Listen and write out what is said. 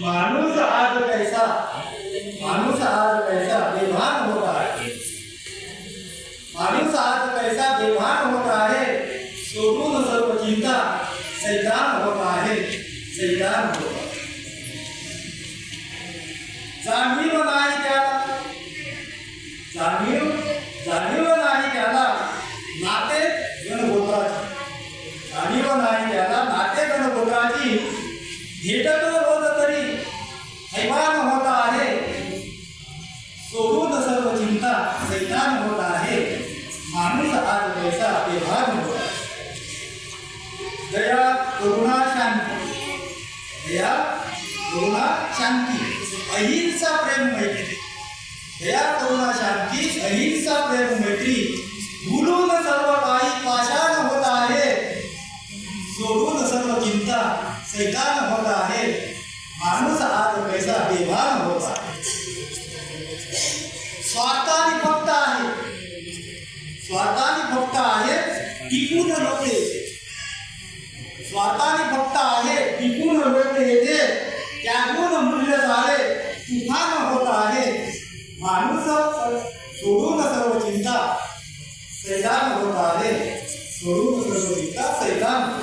मानुष आज कैसा मानुष आज कैसा बेभान होता है। मानुष आज कैसा बेभान होता है सोनू सर्वचिंता सैदान होता है सैदान होता है। भेटतो रोज तरी. हैवान होत आहे. सोडून सर्व चिंता सैतान होत आहे. माणूस आज कैसा बेभान होत. दया करुणा शांती. दया करुणा शांती. अहिंसा प्रेम मैत्री. दया करुणा शांती अहिंसा प्रेम शैतान होता है। मानुष आज कैसा बेभान होता है। स्वार्थाने है। आहे स्वार्थाने है आहे टिकून लोक येते है फक्त आहे हैं जे क्या त्यागून मूल्य झाले तुफान होत आहे माणूस सोडून सर्व चिंता सैलान होत आहे सोडून सर्व चिंता सैलान